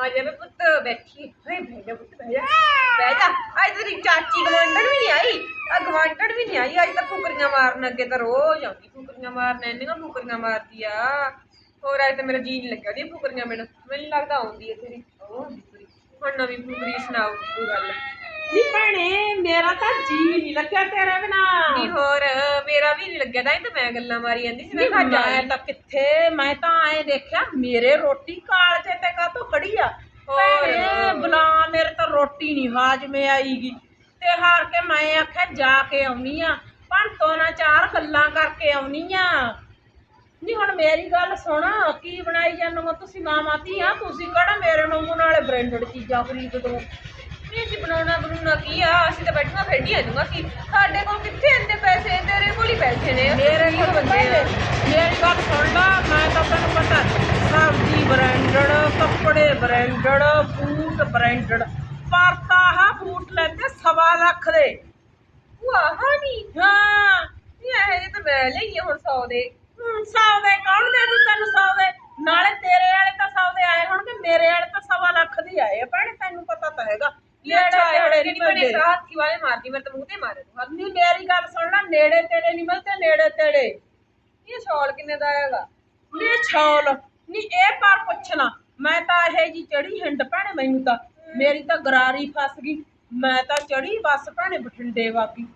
ਆ ਜਾਵੇ ਪੁੱਤ, ਬੈਠੀ ਹਏ ਬਹਿ ਜਾ ਪੁੱਤ, ਬਹਿ ਜਾ। ਬਹਿ ਜਾ। ਅੱਜ ਤੇਰੀ ਚਾਚੀ ਗਵਾਂਢਣ ਵੀ ਨਹੀਂ ਆਈ। ਆ ਗਵਾਂਢਣ ਵੀ ਨਹੀਂ ਆਈ, ਅੱਜ ਤਾਂ ਫੁਕਰੀਆਂ ਮਾਰਨ ਅੱਗੇ ਤਾਂ ਰੋਜ਼ ਆਉਂਦੀ, ਫੁਕਰੀਆਂ ਮਾਰਨ, ਇੰਨੀਆਂ ਫੁਕਰੀਆਂ ਮਾਰਦੀ ਆ। ਹੋਰ ਅੱਜ ਤਾਂ ਮੇਰਾ ਜੀ ਨਹੀਂ ਲੱਗਿਆ ਦੀ ਫੁਕਰੀਆਂ ਮੈਨੂੰ। ਮੈਨੂੰ ਲੱਗਦਾ ਆਉਂਦੀ ਹੈ ਤੇਰੀ। ਉਹ ਹੁਣ ਨਵੀਂ ਫੁਕਰੀ ਸੁਣਾਓ ਕੋਈ ਗੱਲ। ਨੀ ਭੈਣੇ ਮੇਰਾ ਤਾਂ ਜੀ ਨਹੀਂ ਲੱਗਿਆ ਤੇਰੇ ਬਿਨਾ। ਨਹੀਂ ਹੋਰ ਮੇਰਾ ਵੀ ਨਹੀਂ ਲੱਗਿਆ ਤਾਂ ਹੀ ਤਾਂ ਮੈਂ ਗੱਲਾਂ ਮਾਰੀ ਜਾਂਦੀ ਸੀ ਮੈਂ ਨੀ ਕਿਹਾ ਜਾ ਮੈਂ ਤਾਂ ਕਿੱਥੇ? ਮੈਂ ਤਾਂ ਐ ਦੇਖਿਆ ਮੇਰੇ ਰੋਟੀ ਕਾਲਜੇ ਤੇ ਕਾਤੋਂ ਖੜੀ ਆ? ਹੋਰ। ਭੈਣੇ ਬਲਾ ਮੇਰੇ ਤਾਂ ਰੋਟੀ ਨਹੀਂ ਹਾਜਮੇ ਆਈਗੀ। ਤੇ ਹਾਰ ਕੇ ਮੈਂ ਆਖਿਆ ਜਾ ਕੇ ਆਉਣੀ ਆ। ਪਰ ਤੋਂ ਨਾ ਚਾਰ ਗੱਲਾਂ ਕਰਕੇ ਆਉਣੀ ਆ। ਨਹੀਂ ਹੁਣ ਮੇਰੀ ਗੱਲ ਸੁਣ ਕੀ ਬਣਾਈ ਜਾਂਦੇ ਤੁਸੀਂ ਮਾਮਾ ਧੀਆਂ? ਤੁਸੀਂ ਕਿਹੜਾ ਮੇਰੇ ਵਾਂਗੂ ਨਾਲੇ ਬ੍ਰਾਂਡਡ ਚੀਜ਼ਾਂ ਖਰੀਦ ਦੋ ਨਹੀਂ ਅਸੀਂ ਬਣਾਉਣਾ ਬਣਾਉਣਾ ਕੀ ਆ? ਅਸੀਂ ਤਾਂ ਬੈਠਣਾ ਖੇਡੀ ਆ ਜੂਗਾ ਸੀ ਸਾਡੇ ਕੋਲ ਕਿੱਥੇ ਇੰਨੇ ਪੈਸੇ? ਤੇਰੇ ਕੋਲ ਹੀ ਪੈਸੇ ਨੇ। ਅਸੀਂ ਮੇਰੇ ਗਰੀਬ ਕੋਲ ਬੰਦੇ ਆ? ਮੇਰੀ ਗੱਲ ਸੁਣ ਲਾ ਮੈਂ ਤਾਂ ਤੈਨੂੰ ਪਤਾ ਸਬਜ਼ੀ ਬ੍ਰਾਂਡਡ ਕੱਪੜੇ ਬ੍ਰਾਂਡਡ ਬੂਟ ਬ੍ਰਾਂਡਡ ਪਰਤਾ ਹਾ ਬੂਟ ਲੈਂਦੇ ਸਵਾ ਲੱਖ ਦੇ। ਵਾਹ ਹਾਂ। ਇਹ ਤਾਂ ਮੈਂ ਲਈ ਹੁਣ 100 ਦੇ। ਹਮ, ਸੌ ਦੇ ਕੌਣ ਦੇ ਦੂ ਤੈਨੂੰ ਸੌ ਦੇ ਨਾਲੇ ਤੇਰੇ ਵਾਲੇ ਤਾਂ ਸੌ ਦੇ ਆਏ ਹੋਣਗੇ ਮੇਰੇ ਵਾਲੇ ਤਾਂ ਸਵਾ ਲੱਖ ਦੇ ਆਏ ਆ ਭੈਣੇ ਤੈਨੂੰ ਪਤਾ ਤਾਂ ਹੈਗਾ ਇਹ ਅੱਛਾ ਨੇੜੇ ਹੈ ਤੇੜੇ ਜਿਹੜੀ ਨਹੀਂ ਬੜੀ ਮਿਲਦੇ ਸਾਥੀ ਵਾਲੇ ਮਾਰਦੀ ਮੈਂ ਤਾਂ ਮੂੰਹ ਤੇ ਮਾਰੇ ਨਹੀਂ ਮੇਰੀ ਗੱਲ ਸੁਣ ਲੈ, ਨੇੜੇ ਤੇੜੇ ਨਹੀਂ ਮਿਲਦੇ, ਨੇੜੇ ਤੇੜੇ। ਇਹ ਸ਼ਾਲ ਕਿੰਨੇ ਦਾ ਆਏਗਾ ਨੀ ਛੋਲ, ਨੀ, ਇਹ ਪਰ ਪੁੱਛਣਾ। ਮੈਂ ਤਾਂ ਇਹ ਜੀ ਚੜੀ ਹਿੰਡ ਭੈਣੇ, ਮੈਨੂੰ ਤਾਂ। ਮੇਰੀ ਤਾਂ ਗਰਾਰੀ ਫਸ ਗਈ। ਮੈਂ ਤਾਂ ਚੜੀ ਬੱਸ ਭੈਣੇ, ਬਠਿੰਡੇ ਵਾਗੀ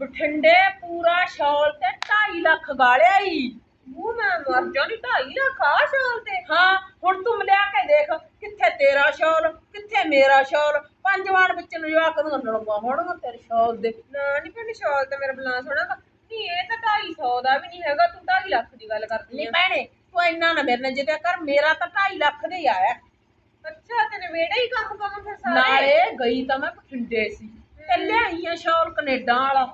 ਬਠਿੰਡੇ ਪੂਰਾ ਸ਼ੌਲ ਤੇ 2.5 ਲੱਖ ਗਾਲਿਆ ਈ। ਮੂੰਹ ਮੈਂ ਮਰ ਜਾਣੀ ਢਾਈ ਲੱਖ ਆ ਸ਼ਾਲ ਤੇ। ਹਾਂ ਹੁਣ ਤੂੰ ਲਿਆ ਕੇ ਦੇਖ ਕਿੱਥੇ ਤੇਰਾ ਸ਼ੌਲ ਕਿੱਥੇ ਮੇਰਾ ਸ਼ੌਲ। ਪੰਜ ਵਾਰ ਵਿੱਚ ਨੂੰ ਜਵਾਕ ਨੂੰ ਲੜਵਾ ਹੋਣਗਾ ਤੇਰੇ ਸ਼ੌਲ ਦੇ। ਨਾ ਨਹੀਂ ਭੈਣੇ ਸ਼ਾਲ ਤੇ ਮੇਰਾ ਬਲਾਂਸ ਹੋਣਾ ਨਹੀਂ ਇਹ ਤਾਂ 250 ਦਾ ਵੀ ਨਹੀਂ ਹੈਗਾ ਤੂੰ 2.5 ਲੱਖ ਦੀ ਗੱਲ ਕਰਦੀ ਨਹੀਂ ਭੈਣੇ ਤੂੰ ਇੰਨਾ ਨਾ ਮੇਰੇ ਨਾਲ ਜਿੱਦਿਆ ਕਰ ਮੇਰਾ ਤਾਂ 2.5 ਲੱਖ ਦੇ ਹੀ ਆਇਆ। ਅੱਛਾ ਤੇਰੇ ਵੇੜੇ ਹੀ ਕੰਮ ਕੰਮ ਫਿਰ ਸਾਰੇ? ਨਾਲੇ ਗਈ ਤਾਂ ਮੈਂ ਬਠਿੰਡੇ ਸੀ। ਤੇ ਲਿਆਈ ਆ ਸ਼ੌਲ ਕੈਨੇਡਾ ਵਾਲਾ।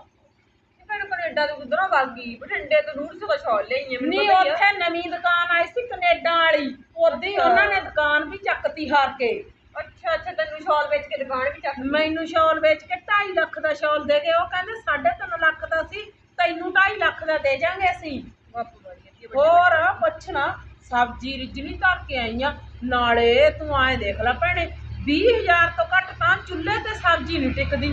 ਭੈਣੇ ਕੈਨੇਡਾ ਤੋਂ ਕਿਧਰੋਂ ਵਾਗੀ ਬਠਿੰਡੇ ਤੋਂ ਦੂਰ ਸੋ ਸ਼ਾਲ ਲਈ ਮੈਨੂੰ ਨਹੀਂ ਪਤਾ ਹੀ ਆ। ਉੱਥੇ ਨਵੀਂ ਦੁਕਾਨ ਆਈ ਸੀ ਕੈਨੇਡਾ ਵਾਲੀ। ਉਹਦੀ ਅੱਛਾ। ਉਹਨਾਂ ਨੇ ਦੁਕਾਨ ਵੀ ਚੱਕਤੀ ਹਾਰ ਕੇ। ਅੱਛਾ ਅੱਛਾ ਤੈਨੂੰ ਸ਼ਾਲ ਵੇਚ ਕੇ ਦੁਕਾਨ ਵੀ ਚੱਕ ਮੈਨੂੰ ਸ਼ਾਲ ਵੇਚ ਕੇ 2.5 ਲੱਖ ਦਾ ਸ਼ਾਲ ਦੇ ਗਏ ਉਹ ਕਹਿੰਦੇ 3.5 ਲੱਖ ਦਾ ਸੀ ਤੈਨੂੰ 2.5 ਲੱਖ ਦਾ ਦੇ ਜਾਾਂਗੇ ਅਸੀਂ। ਹੋਰ ਪੁੱਛਣਾ ਸਬਜ਼ੀ ਰਿਜਣੀ ਧਰ ਕੇ ਆਈਆਂ। ਨਾਲੇ ਤੂੰ ਆਏ ਦੇਖ ਲੈ ਭੈਣੇ 20000 ਤੋਂ ਘੱਟ ਤਾਂ ਚੁੱਲ੍ਹੇ ਤੇ ਸਬਜ਼ੀ ਨਹੀਂ ਟਿਕਦੀ।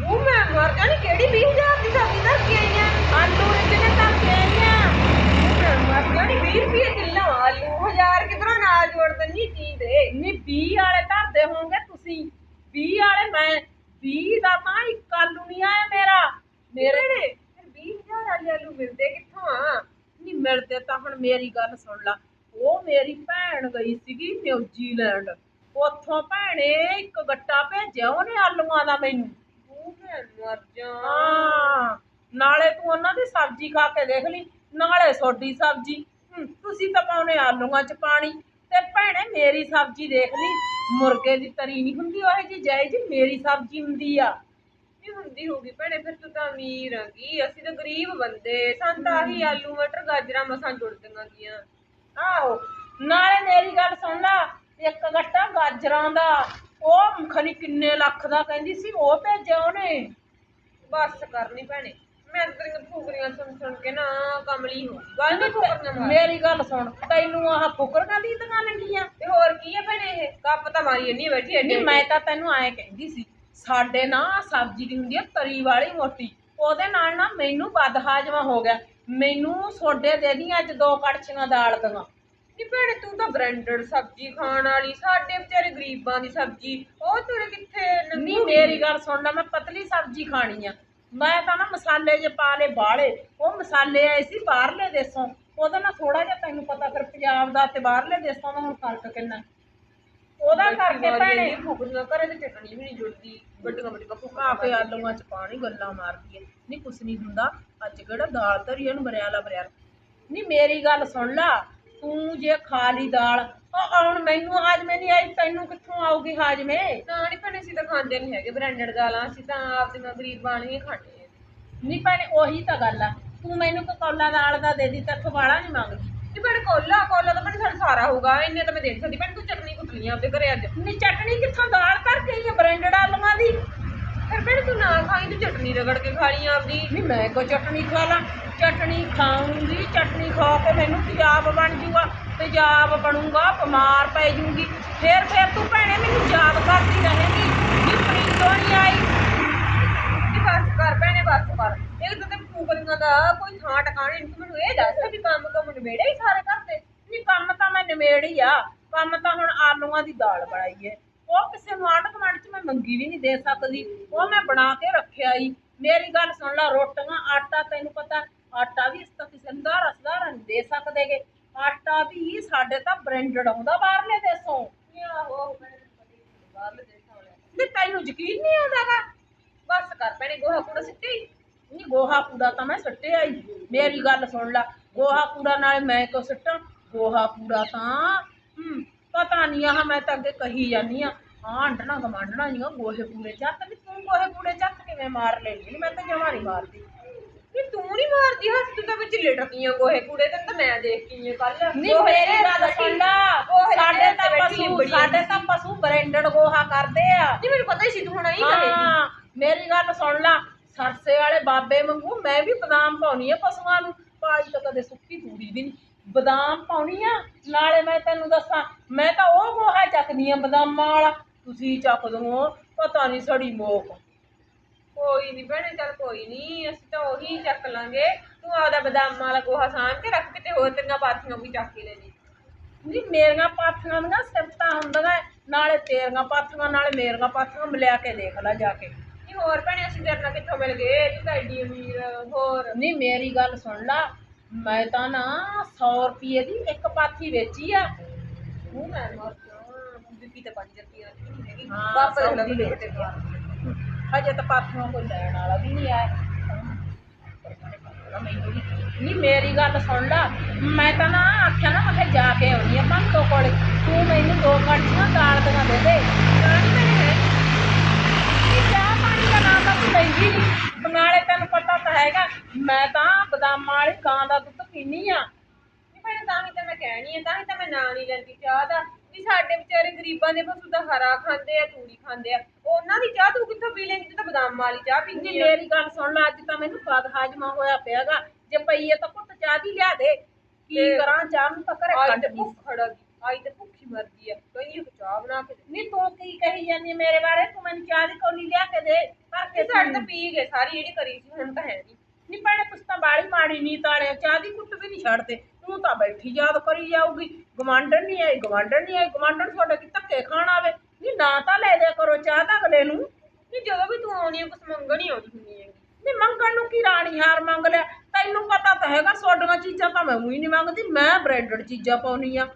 ਮੂੰਹ ਮੈਂ ਮਰ ਜਾਣੀ ਕਿਹੜੀ 20000 ਦੀ ਸਬਜ਼ੀ ਦਾ ਕੀ ਆਈਆਂ ਆਲੂ ਰਿਜਣੇ ਧਰ ਕੇ ਆਈਆਂ। ਮੂੰਹ ਮੈਂ ਮਰ ਜਾਣੀ 20 ਰੁਪਏ ਕਿਲੋ ਆਲੂ ਹਜ਼ਾਰ ਕਿਧਰੋਂ ਨਾਲ ਜੋੜ ਦਿੰਦੀ ਚੀਜ਼ ਦੇ। ਨਹੀਂ 20 ਵਾਲੇ ਧਰਦੇ ਹੋਵੋਗੇ ਤੁਸੀਂ। 20 ਵਾਲੇ ਮੈਂ 20 ਦਾ ਤਾਂ ਇੱਕ ਆਲੂ ਨਹੀਂ ਆਇਆ ਮੇਰਾ। ਮੇਰੇ ਮੇਰੇ ਫਿਰ 20000 ਵਾਲੇ ਆਲੂ ਮਿਲਦੇ ਕਿੱਥੋਂ ਆ? ਨਹੀਂ ਮਿਲਦੇ ਤਾਂ ਹੁਣ ਮੇਰੀ ਗੱਲ ਸੁਣ ਲਾ। ਉਹ ਮੇਰੀ ਭੈਣ ਗਈ ਸੀਗੀ ਨਿਊਜ਼ੀਲੈਂਡ। ਉੱਥੋਂ ਭੈਣੇ ਇੱਕ ਗੱਟਾ ਭੇਜਿਆ ਉਹਨੇ ਆਲੂਆਂ ਦਾ ਮੈਨੂੰ। ਮਰ ਜਾ। ਹਾਂ ਨਾਲੇ ਤੂੰ ਉਹਨਾਂ ਦੀ ਸਬਜ਼ੀ ਖਾ ਕੇ ਦੇਖ ਲਈ ਨਾਲੇ ਸੋਡੀ ਸਬਜ਼ੀ। ਹਮ, ਤੁਸੀਂ ਤਾਂ ਪਾਉਨੇ ਆਲੂਆਂ ਚ ਪਾਣੀ ਤੇ ਭੈਣੇ ਮੇਰੀ ਸਬਜ਼ੀ ਦੇਖ ਲਈ ਮੁਰਗੇ ਦੀ ਤਰੀ ਨਹੀਂ ਹੁੰਦੀ ਉਹ ਜੀ ਜਾਈ ਜੀ ਮੇਰੀ ਸਬਜ਼ੀ ਹੁੰਦੀ ਆ। ਨਹੀਂ ਹੁੰਦੀ ਹੋਗੀ ਭੈਣੇ ਫਿਰ ਤੂੰ ਤਾਂ ਅਮੀਰ ਹੈਗੀ ਅਸੀਂ ਤਾਂ ਗਰੀਬ ਬੰਦੇ ਸਾਨੂੰ ਤਾਂ ਆਹੀ ਆਲੂ ਮਟਰ ਗਾਜਰਾਂ ਮਸਾਂ ਜੁੜਦੀਆਂ ਗੀਆਂ ਆਹੋ ਨਾਲੇ ਮੇਰੀ ਗੱਲ ਸੁਣ ਲਾ ਇੱਕ ਗੱਟਾ ਗਾਜਰਾਂ ਦਾ ਉਹ ਖਨੀ ਕਿੰਨੇ ਲੱਖ ਦਾ ਕਹਿੰਦੀ ਸੀ ਉਹ ਭੇਜਿਆ ਉਹਨੇ। ਬਸ ਕਰਨੀ ਭੈਣੇ। ਮੈਂ ਤੇਰੀਆਂ ਫੁਕਰੀਆਂ ਸੁਣ ਸੁਣ ਕੇ ਨਾ ਕਮਲੀ ਹੋ ਗਈ। ਗੱਲ ਨਹੀਂ ਫੁਕਰੀਆਂ ਮਾਰ। ਮੇਰੀ ਗੱਲ ਸੁਣ ਤੈਨੂੰ ਆਹ ਫੁਕਰਾਂ ਦੀ ਦੁਕਾਨ ਲੱਗੀਆਂ ਤੇ ਹੋਰ ਕੀ ਹੈ ਭੈਣੇ ਇਹ? ਕੱਪ ਤਾਂ ਮਾਰੀ ਇੰਨੀ ਬੈਠੀ ਐਡੀ ਨਹੀਂ ਮੈਂ ਤਾਂ। ਤੈਨੂੰ ਐਂ ਕਹਿੰਦੀ ਸੀ ਸਾਡੇ ਨਾ ਸਬਜ਼ੀ ਦੀ ਹੁੰਦੀ ਆ ਤਰੀ ਵਾਲੀ ਮੋਟੀ ਉਹਦੇ ਨਾਲ ਨਾ ਮੈਨੂੰ ਬਦ ਹਾਜਮਾ ਹੋ ਗਿਆ। ਮੈਨੂੰ ਸੋਡੇ ਦੇ ਦੀ ਅੱਜ ਦੋ ਕੜਛੀਆਂ ਦਾਲ ਦੀਆਂ ਨਹੀਂ ਭੈਣੇ ਤੂੰ ਤਾਂ ਬ੍ਰਾਂਡਡ ਸਬਜ਼ੀ ਖਾਣ ਵਾਲੀ ਸਾਡੇ ਵਿਚਾਰੇ ਗਰੀਬਾਂ ਦੀ ਸਬਜ਼ੀ। ਉਹ ਤੇਰੇ ਕਿੱਥੇ ਨਹੀਂ ਮੇਰੀ ਗੱਲ ਸੁਣ ਲੈ ਮੈਂ ਪਤਲੀ ਸਬਜ਼ੀ ਖਾਣੀ ਆ। ਮੈਂ ਤਾਂ ਨਾ ਮਸਾਲੇ ਜੇ ਪਾ ਲੇ ਬਾਹਲੇ ਉਹ ਮਸਾਲੇ ਆਏ ਸੀ ਬਾਹਰਲੇ ਦੇਸੋਂ। ਉਹਦੇ ਨਾਲ ਥੋੜਾ ਜਿਹਾ ਤੈਨੂੰ ਪਤਾ ਫਿਰ ਪੰਜਾਬ ਦਾ ਤੇ ਬਾਹਰਲੇ ਦੇਸਾਂ ਦਾ ਹੁਣ ਫ਼ਰਕ ਕਿੰਨਾ। ਉਹਦਾ ਕਰਕੇ ਭੈਣੇ। ਫੁਕਰੀਆਂ ਘਰੇ ਤੇ ਚਟਣੀ ਵੀ ਨਹੀਂ ਜੁੜਦੀ। ਵੱਡੀਆਂ ਵੱਡੀਆਂ ਭੁੱਖਾ ਕੇ ਆਲੂਆਂ ਚ ਪਾਣੀ ਗੱਲਾਂ ਮਾਰਦੀ ਐ। ਨਹੀਂ ਕੁਛ ਨਹੀਂ ਹੁੰਦਾ। ਅੱਜ ਕਿਹੜਾ ਦਾਲ ਧਰੀ ਇਹਨੂੰ ਬਰਿਆਲਾ ਬਰਿਆਲਾ। ਨਹੀਂ ਮੇਰੀ ਗੱਲ ਸੁਣ ਲਾ ਤੂੰ ਜੇ ਖਾ ਲਈ ਦਾਲ ਉਹ ਹੁਣ ਮੈਨੂੰ ਹਾਜਮੇ ਨਹੀਂ ਆਈ ਤੈਨੂੰ ਕਿੱਥੋਂ ਆਊਗੀ ਹਾਜਮੇ? ਨਾ ਨਹੀਂ ਭੈਣੇ ਅਸੀਂ ਤਾਂ ਖਾਂਦੇ ਨਹੀਂ ਹੈਗੇ ਬ੍ਰਾਂਡਡ ਦਾਲਾਂ ਅਸੀਂ ਤਾਂ ਆਪਦੀਆਂ ਗਰੀਬ ਬਾਣੀਆਂ ਖਾਂਦੇ ਆ ਨਹੀਂ ਭੈਣੇ ਉਹੀ ਤਾਂ ਗੱਲ ਆ। ਤੂੰ ਮੈਨੂੰ ਕੌਲਾ ਦਾਲ ਦਾ ਦੇ ਦੀ ਤੈਥੋਂ ਵਾਲਾ ਨਹੀਂ ਮੰਗਦੀ। ਤੇ ਭੈਣੇ ਕੋਲਾ ਕੋਲਾ ਤਾਂ ਭੈਣੇ ਸਾਡਾ ਸਾਰਾ ਹੋਊਗਾ ਇੰਨੇ ਤਾਂ ਮੈਂ ਦੇ ਸਕਦੀ। ਭੈਣੇ ਤੂੰ ਚਟਨੀ ਕੁੱਟਲੀਆਂ ਆਪਦੇ ਘਰੇ ਅੱਜ। ਨਹੀਂ ਚਟਣੀ ਕਿੱਥੋਂ? ਦਾਲ ਧਰ ਕੇ ਆਈ ਬ੍ਰਾਂਡਡ ਆਲੂਆਂ ਦੀ। ਫਿਰ ਭੈਣੇ ਤੂੰ ਨਾ ਖਾਈ ਤੂੰ ਚਟਨੀ ਰਗੜ ਕੇ ਖਾ ਲਈ ਆਪਦੀ। ਨਹੀਂ ਮੈਂ ਕੋ ਚਟਣੀ ਖਾ ਲਾਂ? ਚਟਣੀ ਖਾਊਂਗੀ ਚਟਣੀ ਖਾ ਕੇ ਮੈਨੂੰ ਤੇਜ਼ਾਬ ਬਣ ਜੂਗਾ ਤੇਜ਼ਾਬ ਬਣੂਗਾ ਬਿਮਾਰ ਪੈ ਜੂਗੀ। ਫੇਰ ਫੇਰ ਤੂੰ ਭੈਣੇ ਮੈਨੂੰ ਯਾਦ ਕਰਦੀ ਰਹੇਗੀ ਵੀ ਪ੍ਰੀਤੋਂ ਨਹੀਂ ਆਈ। ਕਿ ਬਸ ਕਰ ਭੈਣੇ ਬਸ ਕਰ। ਇੱਕ ਤਾਂ ਤੇ ਫੁਕਰੀਆਂ ਦਾ ਕੋਈ ਥਾਂ ਟਿਕਾਣੇ ਨਹੀਂ। ਤੂੰ ਮੈਨੂੰ ਇਹ ਦੱਸ ਵੀ ਕੰਮ ਕੰਮ ਨਿਬੇੜੇ ਹੀ ਸਾਰੇ ਘਰ ਦੇ? ਨਹੀਂ ਕੰਮ ਤਾਂ ਮੈਂ ਨਿਮੇੜ ਹੀ ਆ। ਕੰਮ ਤਾਂ ਹੁਣ ਆਲੂਆਂ ਦੀ ਦਾਲ ਬਣਾਈ ਏ। ਉਹ ਕਿਸੇ ਨੂੰ ਆਂਢ ਗੁਆਂਢ ਚ ਮੈਂ ਮੰਗੀ ਵੀ ਨਹੀਂ ਦੇ ਸਕਦੀ। ਉਹ ਮੈਂ ਬਣਾ ਕੇ ਰੱਖਿਆ ਹੀ ਮੇਰੀ ਗੱਲ ਸੁਣ ਲੈ ਰੋਟੀਆਂ ਆਟਾ ਤੈਨੂੰ ਪਤਾ ਆਟਾ ਵੀ ਇਸ ਤਾਂ ਕਿਸੇ ਨੂੰ ਦਾਰਾ ਸਦਾਰਾ ਨਹੀਂ ਦੇ ਸਕਦੇਗੇ। ਆਟਾ ਵੀ ਸਾਡੇ ਤਾਂ ਬ੍ਰਾਂਡਡ ਆਉਂਦਾ ਬਾਹਰਲੇ ਦੇਸੋਂ। ਆਹੋ ਬਾਹਰਲੇ ਦੇਸ਼ਾਂ ਵਾਲਿਆਂ ਤੇ ਤੈਨੂੰ ਯਕੀਨ ਨਹੀਂ ਆਉਂਦਾਗਾ। ਬਸ ਕਰ ਭੈਣੇ ਗੋਹਾ ਕੂੜਾ ਸਿੱਟੇ ਨਹੀਂ ਗੋਹਾ ਕੂੜਾ ਤਾਂ ਮੈਂ ਸੱਟਿਆ ਹੀ ਮੇਰੀ ਗੱਲ ਸੁਣ ਲੈ ਗੋਹਾ ਕੂੜਾ ਨਾਲ ਮੈਂ ਕਿਉਂ ਸੱਟਾਂ? ਗੋਹਾ ਕੂੜਾ ਤਾਂ ਹਮ, ਪਤਾ ਨਹੀਂ ਆ ਮੈਂ ਤਾਂ ਅੱਗੇ ਕਹੀ ਜਾਂਦੀ ਆ ਆਂਡਣਾ ਗਮਾਂਡਣਾ ਨਹੀਂ ਗੋਹੇ ਕੂੜੇ ਚੱਕ ਨਹੀਂ ਤੂੰ ਗੋਹੇ ਕੂੜੇ ਚੱਕ ਕਿਵੇਂ ਮਾਰ ਨਹੀਂ ਮੈਂ ਤਾਂ ਜਮਾ ਨਹੀਂ ਮਾਰਦੀ। ਨਹੀਂ ਤੂੰ ਨਹੀਂ ਮਾਰਦੀ ਹੱਥ ਤੂੰ ਤਾਂ ਵਿੱਚ ਲਟਕੀਆਂ ਗੋਹੇ ਕੂੜੇ ਤੇ ਤਾਂ ਮੈਂ ਦੇਖ ਕੇ ਕੱਲ ਨਹੀਂ ਮੇਰੀ ਦੇ ਸਾਡੇ ਤਾਂ ਪਸ਼ੂ ਸਾਡੇ ਤਾਂ ਪਸ਼ੂ ਬ੍ਰਾਂਡਡ ਗੋਹਾ ਕਰਦੇ ਆ। ਨਹੀਂ ਮੈਨੂੰ ਪਤਾ ਹੀ ਸੀ ਤੂੰ ਹੁਣ ਆਈ ਕਰੇਗੀ ਮੇਰੀ ਗੱਲ ਸੁਣ ਲਾ। ਸਰਸੇ ਵਾਲੇ ਬਾਬੇ ਵਾਂਗੂ ਮੈਂ ਵੀ ਬਦਾਮ ਪਾਉਣੀ ਆ ਪਸ਼ੂਆਂ ਨੂੰ। ਪਾਈ ਤਾਂ ਕਦੇ ਸੁੱਕੀ ਤੂੜੀ ਵੀ ਨਹੀਂ ਬਦਾਮ ਪਾਉਣੀ ਆ? ਨਾਲੇ ਮੈਂ ਤੈਨੂੰ ਦੱਸਾਂ ਮੈਂ ਤਾਂ ਉਹ ਗੋਹਾ ਚੱਕਦੀ ਆ ਬਦਾਮਾਂ ਵਾਲਾ। ਤੁਸੀਂ ਚੱਕ ਦੋ ਪਤਾ ਨਹੀਂ ਸੜੀ ਮੋਕ। ਕੋਈ ਨਹੀਂ ਭੈਣੇ ਚੱਲ ਕੋਈ ਨਹੀਂ ਅਸੀਂ ਤਾਂ ਉਹੀ ਚੱਕ ਲਾਂਗੇ। ਤੂੰ ਆਪਦਾ ਬਦਾਮਾਂ ਵਾਲਾ ਗੋਹਾ ਸਾਂਭ ਕੇ ਰੱਖ ਕਿਤੇ ਹੋਰ ਤੇਰੀਆਂ ਪਾਥੀਆਂ ਵੀ ਚੱਕ ਕੇ ਲੈ ਜੀ। ਨਹੀਂ ਮੇਰੀਆਂ ਪਾਥੀਆਂ ਦੀਆਂ ਸਿਫਤਾਂ ਹੁੰਦੀਆਂ ਏ, ਨਾਲੇ ਤੇਰੀਆਂ ਪਾਥੀਆਂ ਨਾਲੇ ਮੇਰੀਆਂ ਪਾਥੀਆਂ ਮਿਲਿਆ ਕੇ ਦੇਖ ਲੈ ਜਾ ਕੇ। ਨਹੀਂ ਹੋਰ ਭੈਣੇ ਅਸੀਂ ਤੇਰੇ ਨਾਲ ਕਿੱਥੋਂ ਮਿਲ ਗਏ? ਤੂੰ ਤਾਂ ਐਡੀ ਅਮੀਰ ਹੋਰ। ਨਹੀਂ ਮੇਰੀ ਗੱਲ ਸੁਣ ਲਾ। ਮੈਂ ਤਾਂ ਨਾ 100 ਰੁਪਏ ਦੀ ਇੱਕ ਪਾਥੀ ਵੇਚੀ ਆ। ਮੂੰਹ ਮੈਂ ਮਰ ਜਾ ਬੀਬੀ ਤੇ 5 ਰੁਪਏ ਨਹੀਂ ਹੈਗੀ। ਹਾਂ, ਵਾਪਸ ਸੌ ਲੱਗ ਦੀ ਗਏ ਵੇਚ ਤੇ ਹਜੇ ਤਾਂ ਪਾਥੀਆਂ ਕੋਈ ਲੈਣ ਵਾਲਾ ਵੀ ਨਹੀਂ ਆਇਆ। ਮੈਨੂੰ ਵੀ ਨਹੀਂ ਮੇਰੀ ਗੱਲ ਸੁਣ ਲਾ। ਮੈਂ ਤਾਂ ਨਾ ਆਖਿਆ ਨਾ ਮੈਂ ਕਿਹਾ ਜਾ ਕੇ ਆਉਣੀ ਆ ਪੰਤੋ ਕੋਲ। ਤੂੰ ਮੈਨੂੰ ਦੋ ਕੜਛੀਆਂ ਦਾਲ ਦੀਆਂ ਦੇ ਦੇ। ਹੈਗਾ ਮੈਂ ਤਾਂ ਬਦਾਮਾਂ ਵਾਲੀ ਗਾਂ ਦਾ ਦੁੱਧ ਪੀਨੀ ਆ ਨਹੀਂ ਭੈਣੇ ਤਾਂ ਹੀ ਤਾਂ ਮੈਂ ਕਹਿਣੀ ਹੈ ਤਾਂ ਹੀ ਤਾਂ ਮੈਂ ਨਾਂ ਨਹੀਂ ਲੈਂਦੀ ਚਾਹ ਦਾ। ਵੀ ਸਾਡੇ ਵਿਚਾਰੇ ਗਰੀਬਾਂ ਦੇ ਪਸ਼ੂ ਤਾਂ ਹਰਾ ਖਾਂਦੇ ਆ ਤੂੜੀ ਖਾਂਦੇ ਆ। ਉਹਨਾਂ ਦੀ ਚਾਹ ਤੂੰ ਕਿੱਥੋਂ ਪੀ ਲੈਂਦੀ ਤੂੰ ਤਾਂ ਬਦਾਮ ਵਾਲੀ ਚਾਹ ਪੀਂਦੀ ਆ। ਮੇਰੀ ਗੱਲ ਸੁਣ ਲੈ ਅੱਜ ਤਾਂ ਮੈਨੂੰ ਬਦ ਹਾਜਮਾ ਹੋਇਆ ਪਿਆਗਾ। ਜੇ ਪਈਏ ਤਾਂ ਪੁੱਤ ਚਾਹ ਦੀ ਲਿਆ ਦੇ। ਕੀ ਤੇ- ਕਰਾਂ ਚਾਹ ਨੂੰ ਤਾਂ ਘਰੇ ਕੱਢ ਨਹੀਂ ਭੁੱਖ ਖੜਾਗੀ ਆਈ ਤੇ ਭੁੱਖੀ ਮਰਦੀ ਆ। ਕਹਿੰਦੀ ਇੱਕ ਚਾਹ ਬਣਾ ਕੇ ਦੇ। ਨਹੀਂ ਤੂੰ ਕੀ ਕਹੀ ਜਾਂਦੀ ਮੇਰੇ ਬਾਰੇ? ਤੂੰ ਮੈਨੂੰ ਚਾਹ ਦੀ ਕੌਲੀ ਲਿਆ ਕੇ ਦੇ। ਭਰ ਕੇ ਤੇ ਸਾਡੇ ਤਾਂ ਪੀ ਗਏ ਸਾਰੀ ਜਿਹੜੀ ਕਰੀ ਸੀ, ਹੁਣ ਤਾਂ ਹੈ ਨਹੀਂ। ਨਹੀਂ ਭੈਣੇ, ਤੁਸੀਂ ਤਾਂ ਬਾੜੀ ਮਾੜੀ ਨੀਤ ਤਾਲਿਆ ਚਾਹ ਦੀ ਕੁੱਟ ਵੀ ਨਹੀਂ ਛੱਡਦੇ। ਤੂੰ ਤਾਂ ਬੈਠੀ, ਯਾਦ ਕਰੀ ਜਾਊਗੀ। ਗਵਾਂਢਣ ਨਹੀਂ ਆਈ ਗਵਾਂਢਣ ਨਹੀਂ ਆਈ ਗਵਾਂਢਣ ਤੁਹਾਡਾ ਕੀ ਧੱਕੇ ਖਾਣ ਆਵੇ। ਨਹੀਂ ਨਾ ਤਾਂ ਲੈ ਦਿਆ ਕਰੋ ਚਾਹ ਤਾਂ ਅਗਲੇ ਨੂੰ। ਨਹੀਂ ਜਦੋਂ ਵੀ ਤੂੰ ਆਉਣੀ ਆ, ਕੁਛ ਮੰਗਣ ਹੀ ਆਉਂਦੀ ਹੁੰਦੀ ਹੈਗੀ। ਨਹੀਂ ਮੰਗਣ ਨੂੰ ਕੀ ਰਾਣੀ ਹਾਰ ਮੰਗ ਲਿਆ? ਤੈਨੂੰ ਪਤਾ ਤਾਂ ਹੈਗਾ, ਸੋਡੀਆਂ ਚੀਜ਼ਾਂ ਤਾਂ ਮੈਂ ਉਹੀ ਨਹੀਂ ਮੰਗਦੀ, ਮੈਂ ਬ੍ਰੈਂਡਡ ਚੀਜ਼ਾਂ ਪਾਉਣੀ ਆ।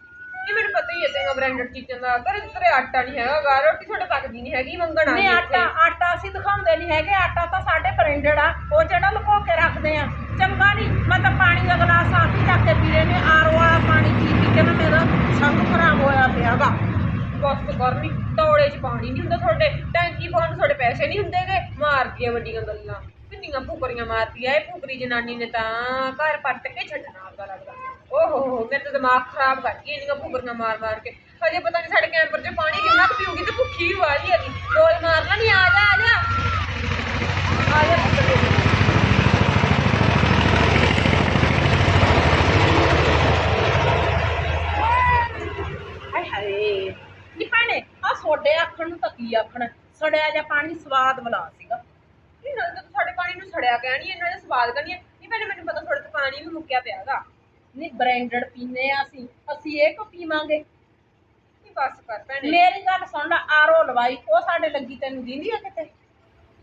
ਨਹੀਂ ਮੈਨੂੰ ਪਤਾ ਹੀ ਹੈ ਤੇਰਾ ਬ੍ਰਾਂਡਡ ਚੀਜ਼ਾਂ ਦਾ ਘਰੇ ਤੇਰੇ ਆਟਾ ਨਹੀਂ ਹੈਗਾ ਗਾ ਰੋਟੀ ਤੁਹਾਡੇ ਪੱਕਦੀ ਨਹੀਂ ਹੈਗੀ ਮੰਗਣ ਆ ਨਹੀਂ ਆਟਾ ਆਟਾ ਅਸੀਂ ਦਿਖਾਉਂਦੇ ਨਹੀਂ ਹੈਗੇ ਆਟਾ ਤਾਂ ਸਾਡੇ ਬ੍ਰਾਂਡਡ ਆ ਉਹ ਜਿਹੜਾ ਲੁਕੋ ਕੇ ਰੱਖਦੇ ਆ। ਚੰਗਾ ਨਹੀਂ ਮੈਂ ਤਾਂ ਪਾਣੀ ਦਾ ਗਲਾਸ ਆਪ ਹੀ ਚੱਕ ਕੇ ਪੀ ਰਹੇ ਨੇ ਆਰੋ ਵਾਲਾ ਪਾਣੀ ਪੀ ਪੀ ਕੇ ਨਾ ਮੇਰਾ ਸੰਗ ਖਰਾਬ ਹੋਇਆ ਪਿਆਗਾ ਬਸ ਕਰਨੀ ਤੌੜੇ 'ਚ ਪਾਣੀ ਨਹੀਂ ਹੁੰਦਾ ਤੁਹਾਡੇ ਟੈਂਕੀ ਪਾਉਣ ਨੂੰ ਤੁਹਾਡੇ ਪੈਸੇ ਨਹੀਂ ਹੁੰਦੇਗੇ ਮਾਰਦੀਆਂ ਵੱਡੀਆਂ ਗੱਲਾਂ। ਕਿੰਨੀਆਂ ਫੁਕਰੀਆਂ ਮਾਰਦੀਆਂ ਇਹ ਫੁਕਰੀ ਜਨਾਨੀ ਨੇ ਤਾਂ ਘਰ ਪੱਟ ਕੇ ਛੱਡਣਾ ਆਪਦਾ ਲੱਗਦਾ। ਓਹੋ ਹੋ ਮੇਰੇ ਤਾਂ ਦਿਮਾਗ ਖਰਾਬ ਕਰ ਗਈ ਇੰਨੀਆਂ ਫੁਕਰੀਆਂ ਮਾਰ ਮਾਰ ਕੇ। ਹਜੇ ਪਤਾ ਨਹੀਂ ਸਾਡੇ ਕੈਂਪਰ 'ਚ ਪਾਣੀ ਕਿੰਨਾ ਕੁ ਪੀਊਗੀ ਤੇ ਭੁੱਖੀ ਵਾਲੀ ਹੈਗੀ। ਰੋਲ ਮਾਰ ਨਹੀਂ ਆ ਜਾ ਆ ਜਾ। ਆ ਜਾ, ਪੁੱਤ। ਹਾਏ ਭੈਣੇ ਆ ਸੋਡੇ ਆਖਣ ਨੂੰ ਤਾਂ ਕੀ ਆਖਣ? ਸੜਿਆ ਜਿਹਾ ਪਾਣੀ ਸਵਾਦ ਬਲਾ ਸੀਗਾ। ਨਹੀਂ ਨਾਲ ਤਾਂ ਸਾਡੇ ਪਾਣੀ ਨੂੰ ਸੜਿਆ ਕਹਿਣੀ ਇਹਨਾਂ ਦਾ ਸਵਾਦ ਕਰਨੀ ਨਹੀਂ ਭੈਣੇ, ਮੈਨੂੰ ਪਤਾ ਤੁਹਾਡੇ ਤੋਂ ਪਾਣੀ ਵੀ ਮੁੱਕਿਆ ਪਿਆਗਾ ਨਹੀਂ ਬ੍ਰਾਂਡਡ ਪੀਨੇ ਆ ਅਸੀਂ। ਅਸੀਂ ਇਹ ਕੋ ਪੀਵਾਂਗੇ? ਨਹੀਂ ਬਸ ਕਰ ਭੈਣੇ। ਮੇਰੀ ਗੱਲ ਸੁਣ ਲੈ ਆਰੋ ਲਵਾਈ ਉਹ ਸਾਡੇ ਲੱਗੀ ਤੈਨੂੰ ਦਿੰਦੀ ਆ ਕਿਤੇ?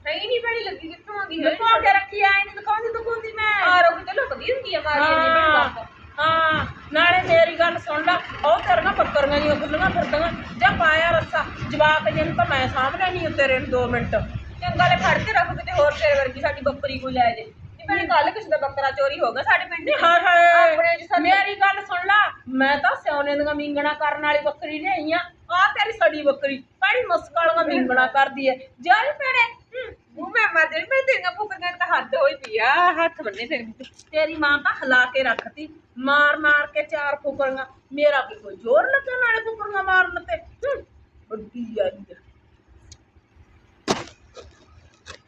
ਨਹੀਂ ਨਹੀਂ ਭੈਣੇ ਲੱਗੀ ਕਿੱਥੋਂ ਆ? ਗਈ ਲੁਕੋ ਕੇ ਰੱਖੀ ਆਈ ਨਹੀਂ ਦਿਖਾਉਂਦੀ ਦਿਖਾਉਂਦੀ ਮੈਂ। ਆਰੋ ਕਿਤੇ ਲੁਕਦੀ ਹੁੰਦੀ ਆ ਮਾਰੀ ਨਹੀਂ ਭੈਣੇ ਹਾਂ ਬਸ ਹਾਂ ਨਾਲੇ ਮੇਰੀ ਗੱਲ ਸੁਣ ਲੈ ਉਹ ਤੇਰੀਆਂ ਬੱਕਰੀਆਂ ਨਹੀਂ ਖੁੱਲੀਆਂ ਫਿਰਦੀਆਂ। ਜਾਂ ਪਾਇਆ ਰੱਸਾ ਜਵਾਕ ਜਿਹਨੂੰ ਤਾਂ ਮੈਂ ਸਾਹਮਣੇ ਨਹੀਂ ਤੇਰੇ ਨੂੰ 2 ਮਿੰਟ। ਚੰਗਾ ਲੈ ਫੜ ਕੇ ਰੱਖ ਕਿਤੇ ਹੋਰ ਤੇਰੇ ਵਰਗੀ ਸਾਡੀ ਬੱਕਰੀ ਕੋ ਲੈ ਜੇ। ਨਹੀਂ ਭੈਣੇ ਕੱਲ ਕਿਸੇ ਦਾ ਬੱਕਰਾ ਚੋਰੀ ਹੋ ਗਿਆ ਸਾਡੇ ਪਿੰਡ ਨਹੀਂ 'ਚ। ਹਾਏ ਹਾਏ ਆਪਣੇ ਚ ਸਾਡੇ- ਮੇਰੀ ਗੱਲ ਸੁਣ ਲੈ ਮੈਂ ਤਾਂ ਸਿਉਨੇ ਦੀਆਂ ਮਿੰਗਣਾ ਕਰਨ ਵਾਲੀ ਬੱਕਰੀ ਲਿਆਈ ਆ। ਆ ਤੇਰੀ ਸੜੀ ਬੱਕਰੀ ਮਿੰਗਣਾ ਕਰਦੀ ਐ। ਭੈਣੇ। ਹੂੰ, ਮੂੰਹ ਮੈਂ ਮਰ ਜਾਣੀ ਮੈਂ ਤੇਰੀਆਂ ਫੁਕਰੀਆਂ ਤਾਂ ਹੱਦ ਹੋਈ ਪਈ ਆ ਹੱਥ ਬੰਨੇ ਤੇਰੇ ਮਾਂ ਤਾਂ ਹਿਲਾ ਕੇ ਰੱਖਤੀ ਮਾਰ ਮਾਰ ਕੇ ਚਾਰ ਫੁਕਰੀਆਂ। ਮੇਰਾ ਵੀ ਕੋਈ ਜ਼ੋਰ ਲੱਗਾ ਨਾਲੇ ਫੁਕਰੀਆਂ ਮਾਰਨ ਤੇ। ਹੂੰ, ਵੱਡੀ ਆਈ ਆ।